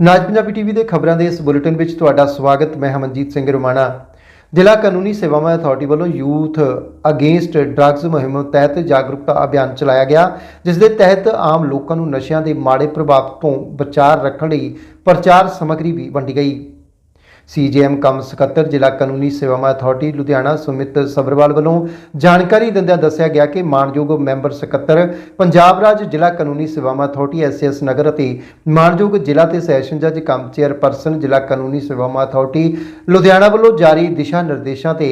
ਨਾਜ Punjabi TV ਦੇ ਖਬਰਾਂ ਦੇ ਇਸ ਬੁਲੇਟਿਨ ਵਿੱਚ ਤੁਹਾਡਾ ਸਵਾਗਤ, ਮੈਂ ਹਮਨਜੀਤ ਸਿੰਘ ਰੋਮਾਣਾ। ਜ਼ਿਲ੍ਹਾ ਕਾਨੂੰਨੀ ਸੇਵਾਵਾਂ ਅਥਾਰਟੀ ਵੱਲੋਂ ਯੂਥ ਅਗੇਂਸਟ ਡਰੱਗਸ ਮੁਹਿੰਮ ਤਹਿਤ ਜਾਗਰੂਕਤਾ ਅਭਿਆਨ ਚਲਾਇਆ ਗਿਆ, ਜਿਸ ਦੇ ਤਹਿਤ ਆਮ ਲੋਕਾਂ ਨੂੰ ਨਸ਼ਿਆਂ ਦੇ ਮਾੜੇ ਪ੍ਰਭਾਵ ਤੋਂ ਬਚਾਅ ਰੱਖਣ ਲਈ ਪ੍ਰਚਾਰ ਸਮੱਗਰੀ ਵੀ ਵੰਡੀ ਗਈ। ਸੀਜੀਐਮ ਕਮ ਸਕੱਤਰ ਜ਼ਿਲ੍ਹਾ ਕਾਨੂੰਨੀ ਸੇਵਾਵਾਂ ਅਥਾਰਟੀ ਲੁਧਿਆਣਾ ਸੁਮਿਤ ਸਬਰਵਾਲ ਵੱਲੋਂ ਜਾਣਕਾਰੀ ਦਿੰਦਿਆਂ ਦੱਸਿਆ ਗਿਆ ਕਿ ਮਾਨਯੋਗ ਮੈਂਬਰ ਸਕੱਤਰ ਪੰਜਾਬ ਰਾਜ ਜ਼ਿਲ੍ਹਾ ਕਾਨੂੰਨੀ ਸੇਵਾਵਾਂ ਅਥਾਰਟੀ ਐਸਐਸ ਨਗਰ ਅਤੇ ਮਾਨਯੋਗ ਜ਼ਿਲ੍ਹਾ ਤੇ ਸੈਸ਼ਨ ਜੱਜ ਕਮ ਚੇਅਰਪਰਸਨ ਜ਼ਿਲ੍ਹਾ ਕਾਨੂੰਨੀ ਸੇਵਾਵਾਂ ਅਥਾਰਟੀ ਲੁਧਿਆਣਾ ਵੱਲੋਂ ਜਾਰੀ ਦਿਸ਼ਾ ਨਿਰਦੇਸ਼ਾਂ ਤੇ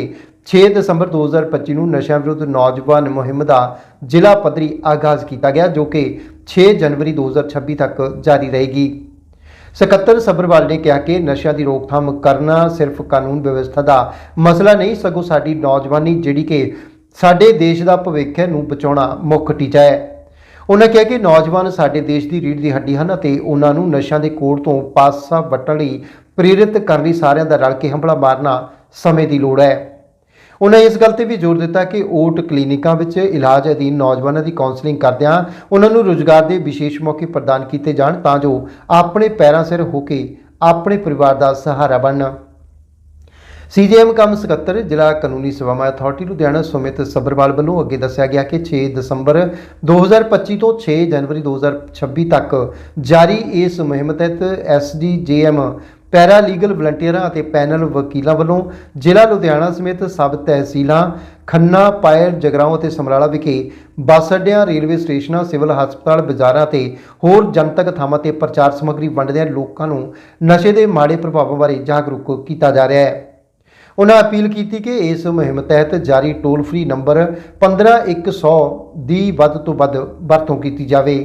6 ਦਸੰਬਰ 2025 ਨੂੰ ਨਸ਼ਿਆਂ ਵਿਰੁੱਧ ਨੌਜਵਾਨ ਮੁਹਿੰਮ ਦਾ ਜ਼ਿਲ੍ਹਾ ਪੱਧਰੀ ਆਗਾਜ਼ ਕੀਤਾ ਗਿਆ, ਜੋ ਕਿ 6 ਜਨਵਰੀ 2026 ਤੱਕ ਜਾਰੀ ਰਹੇਗੀ। ਸਕੱਤਰ ਸਬਰਵਾਲ ਨੇ ਕਿਹਾ ਕਿ ਨਸ਼ਿਆਂ ਦੀ ਰੋਕਥਾਮ ਕਰਨਾ ਸਿਰਫ ਕਾਨੂੰਨ ਵਿਵਸਥਾ ਦਾ ਮਸਲਾ ਨਹੀਂ, ਸਗੋਂ ਸਾਡੀ ਨੌਜਵਾਨੀ ਜਿਹੜੀ ਕਿ ਸਾਡੇ ਦੇਸ਼ ਦਾ ਭਵਿੱਖ ਨੂੰ ਬਚਾਉਣਾ ਮੁੱਖ ਟੀਚਾ ਹੈ। ਉਹਨਾਂ ਕਿਹਾ ਕਿ ਨੌਜਵਾਨ ਸਾਡੇ ਦੇਸ਼ ਦੀ ਰੀੜ੍ਹ ਦੀ ਹੱਡੀ ਹਨ ਅਤੇ ਉਹਨਾਂ ਨੂੰ ਨਸ਼ਿਆਂ ਦੇ ਕੋੜ ਤੋਂ ਪਾਸਾ ਵੱਟਣ ਲਈ ਪ੍ਰੇਰਿਤ ਕਰਨ ਲਈ ਸਾਰਿਆਂ ਦਾ ਰਲ ਕੇ ਹੰਭਲਾ ਮਾਰਨਾ ਸਮੇਂ ਦੀ ਲੋੜ ਹੈ। ਉਹਨਾਂ ਇਸ ਗੱਲ ਤੇ ਵੀ ਜ਼ੋਰ ਦਿੱਤਾ ਕਿ ਓਟ ਕਲੀਨਿਕਾਂ ਵਿੱਚ ਇਲਾਜ ਅਧੀਨ ਨੌਜਵਾਨਾਂ ਦੀ ਕਾਉਂਸਲਿੰਗ ਕਰਦਿਆਂ ਉਹਨਾਂ ਨੂੰ ਰੋਜ਼ਗਾਰ ਦੇ ਵਿਸ਼ੇਸ਼ ਮੌਕੇ ਪ੍ਰਦਾਨ ਕੀਤੇ ਜਾਣ ਤਾਂ ਜੋ ਆਪਣੇ ਪੈਰਾਂ ਸਿਰ ਹੋ ਕੇ ਆਪਣੇ ਪਰਿਵਾਰ ਦਾ ਸਹਾਰਾ ਬਣਨ ਸੀਜੀਐਮ ਕਮ ਸਕੱਤਰ, ਜ਼ਿਲ੍ਹਾ ਕਾਨੂੰਨੀ ਸੇਵਾਵਾਂ ਅਥਾਰਟੀ ਲੁਧਿਆਣਾ ਸੁਮਿਤ ਸਬਰਵਾਲ ਵੱਲੋਂ ਅੱਗੇ ਦੱਸਿਆ ਗਿਆ ਕਿ 6 ਦਸੰਬਰ 2025 ਤੋਂ 6 ਜਨਵਰੀ 2026 ਤੱਕ ਜਾਰੀ ਇਸ ਮੁਹਿੰਮ ਤਹਿਤ ਐਸਡੀਜੇਐਮ ਪੈਰਾ ਲੀਗਲ ਵਲੰਟੀਅਰਾਂ ਅਤੇ ਪੈਨਲ ਵਕੀਲਾਂ ਵੱਲੋਂ ਜ਼ਿਲ੍ਹਾ ਲੁਧਿਆਣਾ ਸਮੇਤ ਸਬ ਤਹਿਸੀਲਾਂ, ਖੰਨਾ ਪਾਇਰ ਜਗਰਾਉਂ ਅਤੇ ਸਮਰਾਲਾ ਵਿਖੇ ਬੱਸ ਅੱਡਿਆਂ, ਰੇਲਵੇ ਸਟੇਸ਼ਨਾਂ, ਸਿਵਲ ਹਸਪਤਾਲ, ਬਾਜ਼ਾਰਾਂ ਤੇ ਹੋਰ ਜਨਤਕ ਥਾਵਾਂ ਤੇ ਪ੍ਰਚਾਰ ਸਮੱਗਰੀ ਵੰਡਦਿਆਂ ਲੋਕਾਂ ਨੂੰ ਨਸ਼ੇ ਦੇ ਮਾੜੇ ਪ੍ਰਭਾਵਾਂ ਬਾਰੇ ਜਾਗਰੂਕ ਕੀਤਾ ਜਾ ਰਿਹਾ ਹੈ। ਉਹਨਾਂ ਅਪੀਲ ਕੀਤੀ ਕਿ ਇਸ ਮੁਹਿੰਮ ਤਹਿਤ ਜਾਰੀ ਟੋਲ ਫ੍ਰੀ ਨੰਬਰ 15100 ਦੀ ਵੱਧ ਤੋਂ ਵੱਧ ਵਰਤੋਂ ਕੀਤੀ ਜਾਵੇ।